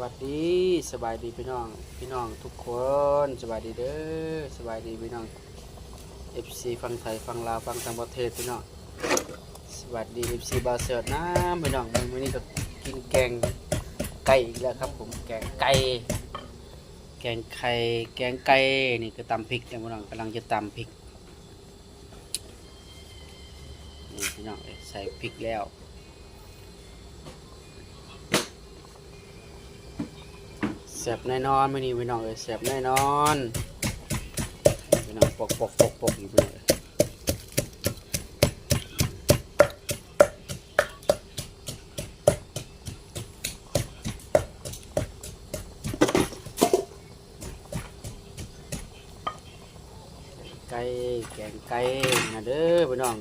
วัสดีสบายดีพี่น้องพี่น้องทุกคนสบายดีเด้อสบายดีพี่น้อง FC ฟังไทยฟังลาวฟังต่างประเทศพี่น้องสวัสดี FC บาเสิร์ตนะพี่น้องวันนี้ก็กินแกงไก่อีกแล้วครับผมแกงไก่แกงไข่แกงไก่นี่ก็ตำพริกเนี่ยพี่น้องกำลังจะตำพริกนี่พี่น้องใส่พริกแล้ว แสบแน่นอนไม่นี่พี่น้องเอ้ยแสบแน่นอนพี่น้องปกปกปกปกอยู่พี่น้องเอ้ยไก่แกงไก่นะเด้อพี่น้อง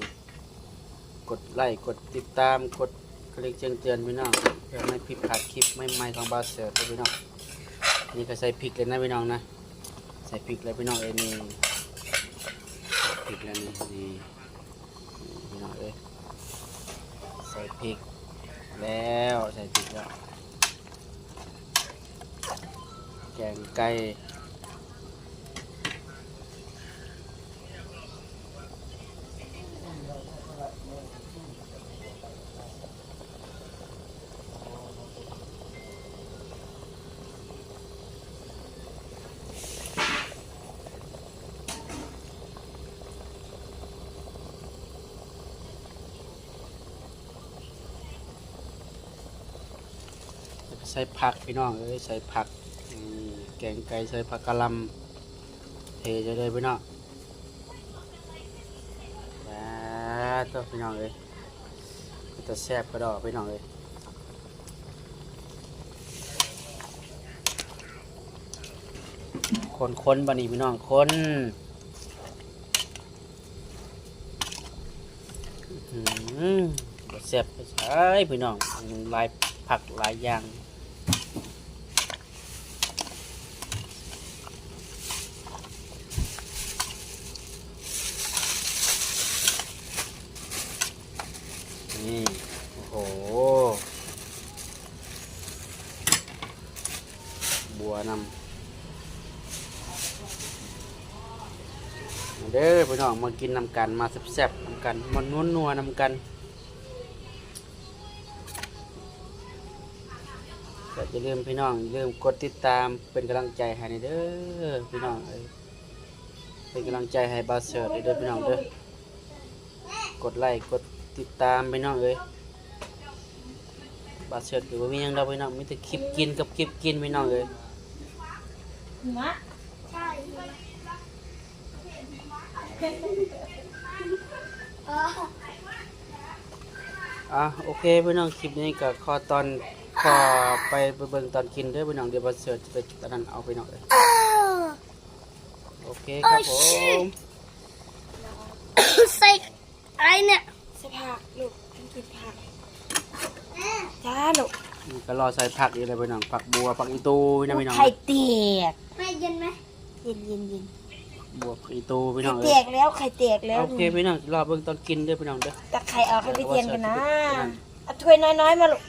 กดไลค์กดติดตามกดกระดิ่งแจ้งเตือนพี่น้องเพื่อไม่ผิดพลาดคลิปใหม่ๆของบาสเซอร์พี่น้อง นี่ก็ใส่พริกเลยนะพี่น้องนะ ใส่พริกเลยพี่น้องเอ้ยนี่พริกแล้วนี่นี่นี่พี่น้องเอ้ยใส่พริกแล้วใส่พริกแล้วแกงไก่ ใส่ผักพี่น้องเอ้ยใส่ผักแกงไก่ใส่ผักกะหล่ำเทจะเลยพี่น้องแล้วตัวพี่น้องเอ้ยจะแซ่บกระดอกพี่น้องเอ้ยคนคนบันนี้พี่น้องคนแซ่บไปใช่พี่น้องลายผักหลายอย่างนี่โอ้โห บัวนำมา เด้อพี่น้องมากินนำกันมาแซ่บๆนำกันมานวนัวๆนำกันก็อย่าลืมพี่น้องอย่าลืมกดติดตามเป็นกำลังใจให้ในเด้อพี่น้องเอ้ยเป็นกำลังใจให้บาเสิร์ตเด้อพี่น้องเด้อกดไลค์กดติดตามพี่น้องเอ้ยบาเสิร์ตคือว่ามีหยังเราพี่น้องมีแต่คลิปกินกับคลิปกินพี่น้องเอ้ย มะ อะโอเคพี่น้องคลิปนี้ก็ขอตอนขอไปเบิ่งตอนกินเด้อพี่น้องเดี๋ยวบาเสิร์ตจะไปตอนนั้นเอาพี่น้องเอ้ยโอเคครับผมใส่อะไรเนี่ยใส่ผักลูกกินผักจ้าลูกนี่ก็รอใส่ผักอีกเลยพี่น้องผักบัวผักอีตูพี่น้องพี่น้องไข่เตียกไม่เย็นไหมเย็นเย็นเย็น บัวผักอีตูพี่น้ไข่องเตีเอ้ยยกแล้วไข่เตียกแล้วโอเคพี่น้องรอเบิ่งตอนกินเด้อพี่น้องเด้อ ตักไข่ออกให้พี่เตียนกันนะเอาถ้วยน้อยๆมาลูก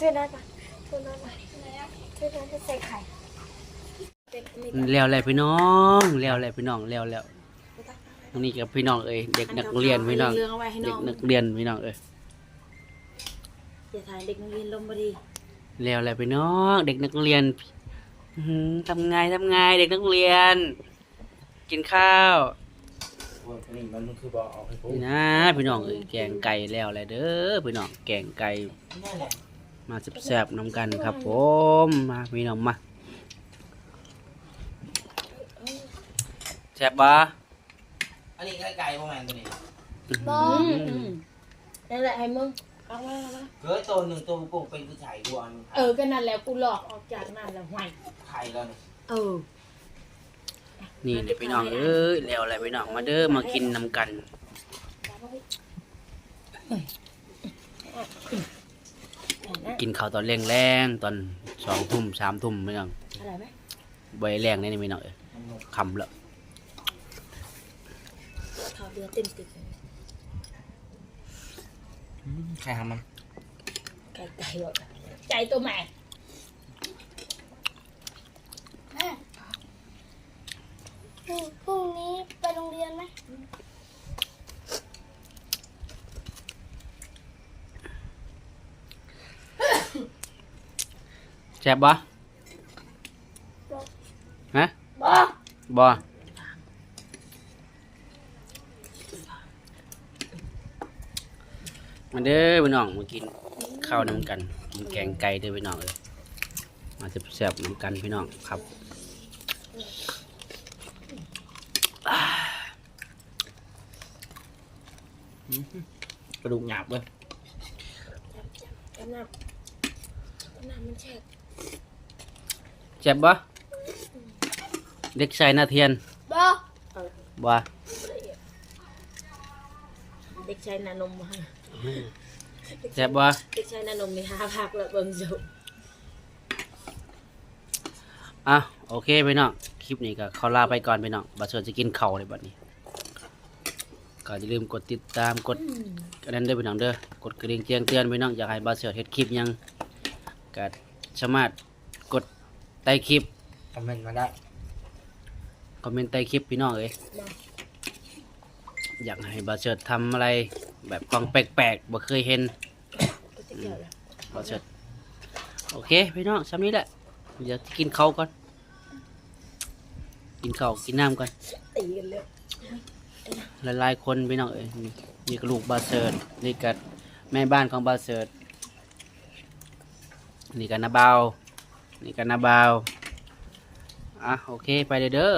ถ้วยน้อยมาถ้วยน้อยมาถ้วยน้อยจะใส่ไข่เต็มไม่ต้องแล้วแหละพี่น้องแล้วแหละพี่น้องแล้วแล้วนี่กับพี่น้องเอ้ยเด็กนักเรียนพี่น้อง เรื่องเอาไว้ให้เด็น้กองนักเรียนพี่น้องเอ้ยอย่าถ่ายเด็กนักเรียนลงมาดีแล้วแหละพี่น้อง เด็กนักเรียน อื้อหือทำไงทำไงเด็กนักเรียน กินข้าวนี่มันคือบอกเอาให้ผมนี่นะพี่น้องเอ้ยแกงไก่แล้วแหละเด้อพี่น้องแกงไก่มาแซ่บๆน้ำกันครับผมมาพี่น้องมาแซ่บปะอันนี้ไก่ประมาณตัวนี้อืมนั่นแหละให้มึง เอามาเอามาเฮ้ยตัวหนึ่งตัวโป่งเป็นคือไข่บัวนึงเออก็นั่นแหละกูหลอกออกจากนั่นแล้วห่วยไข่แล้วนี่เออนี่เดี๋ยวพี่น้องเอ้ยแล้วแหละพี่น้องมาเด้อมากินน้ำกัน กินข้าวตอนแรงๆตอนสองทุ่มสามทุ่มพี่น้องอะไรไหมใบแรงนี่นี่พี่น้องเอ้ยคำละข้าวเดือดเต็มติดเลย ใครทำมัน ไก่ไก่ไก่ตัวใหม่แม่พรุ่งนี้ไปโรงเรียนไหมแซ่บบ่ฮะบ่บ่ มาเด้อพี่น้องมากินข้าวน้ำกันกินแกงไก่เด้อพี่น้องเอ้ยมาแซ่บๆน้ำกันพี่น้องครับกระดูกหยาบเลยกำน้ำกำน้ำมันแฉกแซ่บบ่เด็กชายนาเทียนบอกบ่เด็กชายนานมมา แซ่บบ่เด็กชายนานมมีห้าพักแล้วเบิ่งจุอะโอเคพี่น้องคลิปนี้ก็เขาลาไปก่อนพี่น้องบัดเชิญจะกินข้าวในบัดนี้ก็อย่าลืมกดติดตามกดอันนั้นเด้อพี่น้องเด้อกดกระดิ่งแจ้งเตือนพี่น้องอยากให้บัดเชิญเฮ็ดคลิปหยังก็สามารถกดใต้คลิปคอมเมนต์มาได้คอมเมนต์ใต้คลิปพี่น้องเอ้ยอยากให้บัดเชิญทำอะไร แบบของแปลกๆบ่เคยเห็นบัดเชิญโอเคพี่น้องซ้ำนี้แหละ เดี๋ยวกินเขาก่อน กินเขากินน้ำก่อนตีกันเลยหลายๆคนพี่น้องเอ้ยนี่นี่ก็ลูกบาเซิร์ดนี่ก็แม่บ้านของบาเซิร์ดนี่ก็นาบาวนี่ก็นาบาวอะโอเคไปเด้อเด้อ